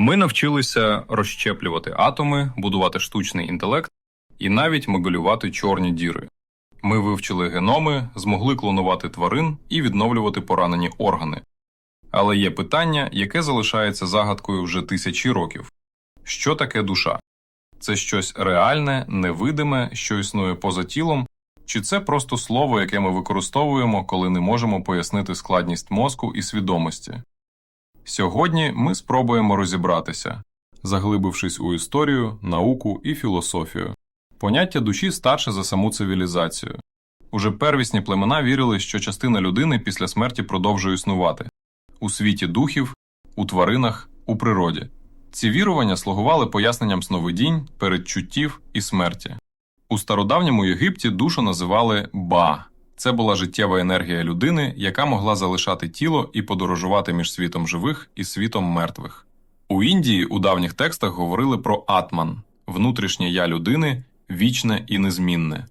Ми навчилися розщеплювати атоми, будувати штучний інтелект і навіть моделювати чорні діри. Ми вивчили геноми, змогли клонувати тварин і відновлювати поранені органи. Але є питання, яке залишається загадкою вже тисячі років: що таке душа? Це щось реальне, невидиме, що існує поза тілом, чи це просто слово, яке ми використовуємо, коли не можемо пояснити складність мозку і свідомості? Сьогодні ми спробуємо розібратися, заглибившись у історію, науку і філософію. Поняття душі старше за саму цивілізацію. Уже первісні племена вірили, що частина людини після смерті продовжує існувати у світі духів, у тваринах, у природі. Ці вірування слугували поясненням сновидінь, передчуттів і смерті. У стародавньому Єгипті душу називали ба. Це була життєва енергія людини, яка могла залишати тіло і подорожувати між світом живих і світом мертвих. У Індії у давніх текстах говорили про атман внутрішнє я людини, вічне і незмінне,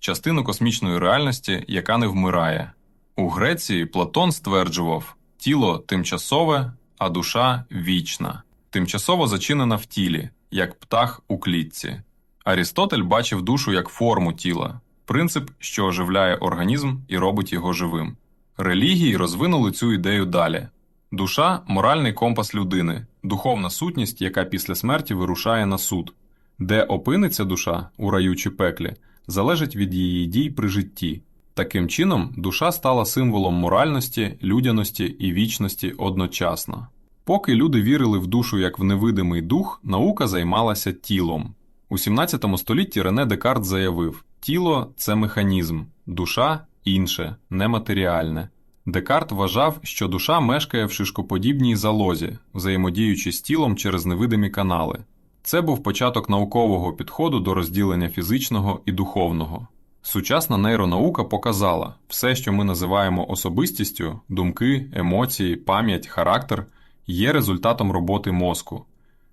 частину космічної реальності, яка не вмирає. У Греції Платон стверджував тіло тимчасове, а душа вічна, тимчасово зачинена в тілі, як птах у клітці. Арістотель бачив душу як форму тіла, принцип, що оживляє організм і робить його живим. Релігії розвинули цю ідею далі. Душа моральний компас людини, духовна сутність, яка після смерті вирушає на суд. Де опиниться душа у раю чи пеклі, залежить від її дій при житті. Таким чином, душа стала символом моральності, людяності і вічності одночасно. Поки люди вірили в душу як в невидимий дух, наука займалася тілом. У 17 столітті Рене Декарт заявив: тіло це механізм, душа інше, нематеріальне. Декарт вважав, що душа мешкає в шишкоподібній залозі, взаємодіючи з тілом через невидимі канали. Це був початок наукового підходу до розділення фізичного і духовного. Сучасна нейронаука показала, все, що ми називаємо особистістю, думки, емоції, пам'ять, характер, є результатом роботи мозку.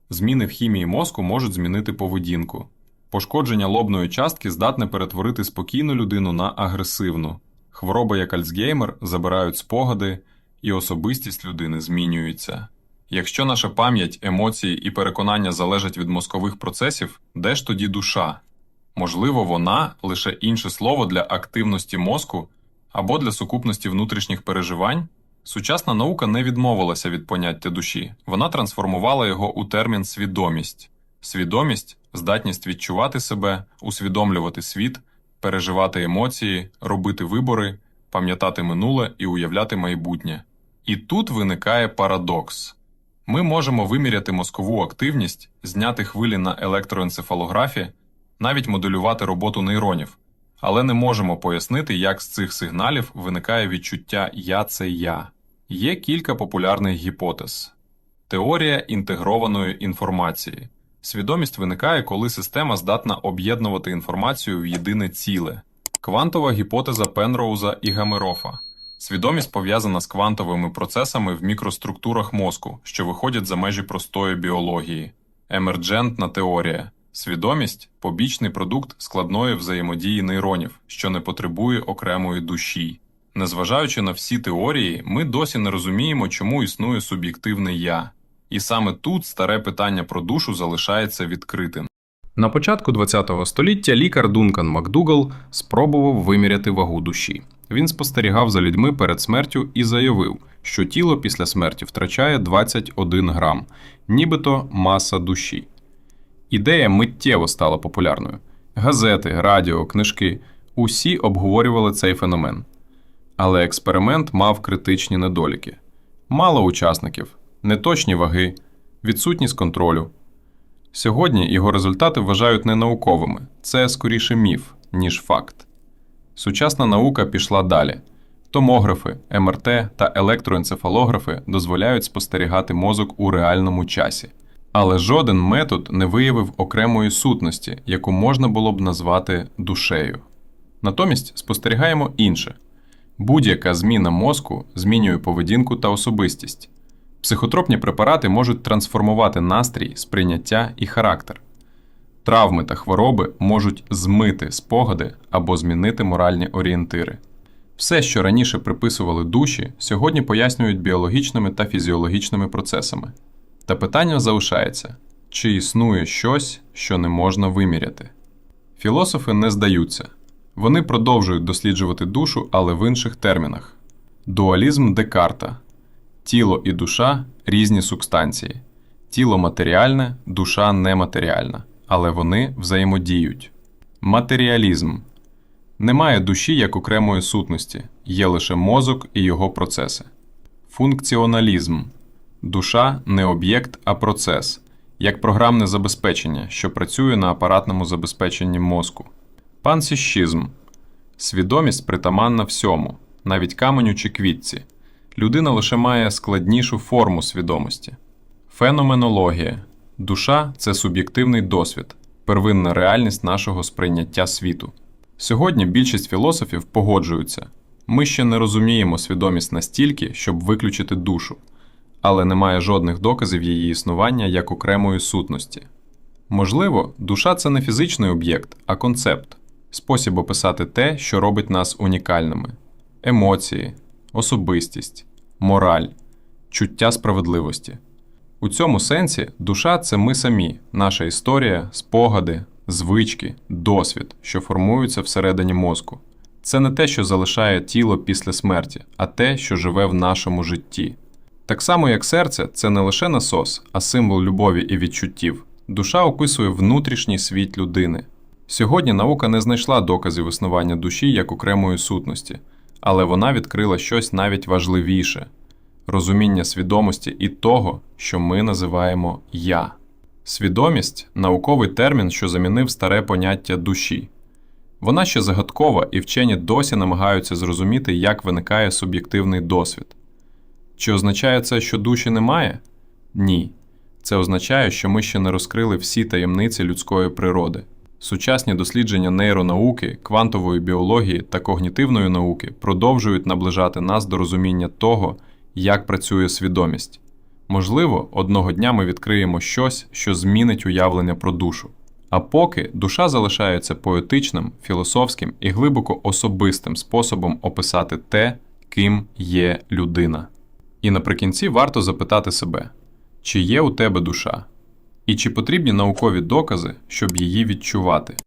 Зміни в хімії мозку можуть змінити поведінку. Пошкодження лобної частки здатне перетворити спокійну людину на агресивну. Хвороби, як Альцгеймер, забирають спогади, і особистість людини змінюється. Якщо наша пам'ять, емоції і переконання залежать від мозкових процесів, де ж тоді душа? Можливо, вона лише інше слово для активності мозку або для сукупності внутрішніх переживань? Сучасна наука не відмовилася від поняття душі, вона трансформувала його у термін свідомість. Свідомість здатність відчувати себе, усвідомлювати світ, переживати емоції, робити вибори, пам'ятати минуле і уявляти майбутнє. І тут виникає парадокс. Ми можемо виміряти мозкову активність, зняти хвилі на електроенцефалографі, навіть моделювати роботу нейронів, але не можемо пояснити, як з цих сигналів виникає відчуття Я це я. Є кілька популярних гіпотез. Теорія інтегрованої інформації. Свідомість виникає, коли система здатна об'єднувати інформацію в єдине ціле. Квантова гіпотеза Пенроуза і Гамерофа. Свідомість пов'язана з квантовими процесами в мікроструктурах мозку, що виходять за межі простої біології. Емерджентна теорія. Свідомість побічний продукт складної взаємодії нейронів, що не потребує окремої душі. Незважаючи на всі теорії, ми досі не розуміємо, чому існує суб'єктивне я. І саме тут старе питання про душу залишається відкритим. На початку ХХ століття лікар Дункан Макдугал спробував виміряти вагу душі. Він спостерігав за людьми перед смертю і заявив, що тіло після смерті втрачає 21 грам, нібито маса душі. Ідея миттєво стала популярною. Газети, радіо, книжки усі обговорювали цей феномен. Але експеримент мав критичні недоліки: мало учасників, неточні ваги, відсутність контролю. Сьогодні його результати вважають ненауковими це скоріше міф, ніж факт. Сучасна наука пішла далі. Томографи, МРТ та електроенцефалографи дозволяють спостерігати мозок у реальному часі. Але жоден метод не виявив окремої сутності, яку можна було б назвати душею. Натомість спостерігаємо інше: будь-яка зміна мозку змінює поведінку та особистість. Психотропні препарати можуть трансформувати настрій, сприйняття і характер. Травми та хвороби можуть змити спогади або змінити моральні орієнтири. Все, що раніше приписували душі, сьогодні пояснюють біологічними та фізіологічними процесами. Та питання залишається: чи існує щось, що не можна виміряти? Філософи не здаються. Вони продовжують досліджувати душу, але в інших термінах. Дуалізм Декарта. Тіло і душа різні субстанції. Тіло матеріальне, душа нематеріальна, але вони взаємодіють. Матеріалізм. Немає душі як окремої сутності, є лише мозок і його процеси. Функціоналізм. Душа не об'єкт, а процес, як програмне забезпечення, що працює на апаратному забезпеченні мозку. Пансіщизм. Свідомість притаманна всьому, навіть каменю чи квітці. Людина лише має складнішу форму свідомості. Феноменологія. Душа це суб'єктивний досвід, первинна реальність нашого сприйняття світу. Сьогодні більшість філософів погоджуються. Ми ще не розуміємо свідомість настільки, щоб виключити душу, але немає жодних доказів її існування як окремої сутності. Можливо, душа це не фізичний об'єкт, а концепт, спосіб описати те, що робить нас унікальними: емоції, особистість, мораль, чуття справедливості. У цьому сенсі душа це ми самі, наша історія, спогади, звички, досвід, що формуються всередині мозку. Це не те, що залишає тіло після смерті, а те, що живе в нашому житті. Так само, як серце це не лише насос, а символ любові і відчуттів. Душа описує внутрішній світ людини. Сьогодні наука не знайшла доказів існування душі як окремої сутності, але вона відкрила щось навіть важливіше розуміння свідомості і того, що ми називаємо я. Свідомість науковий термін, що замінив старе поняття душі. Вона ще загадкова, і вчені досі намагаються зрозуміти, як виникає суб'єктивний досвід. Чи означає це, що душі немає? Ні. Це означає, що ми ще не розкрили всі таємниці людської природи. Сучасні дослідження нейронауки, квантової біології та когнітивної науки продовжують наближати нас до розуміння того, як працює свідомість. Можливо, одного дня ми відкриємо щось, що змінить уявлення про душу. А поки душа залишається поетичним, філософським і глибоко особистим способом описати те, ким є людина. І наприкінці варто запитати себе, чи є у тебе душа, і чи потрібні наукові докази, щоб її відчувати.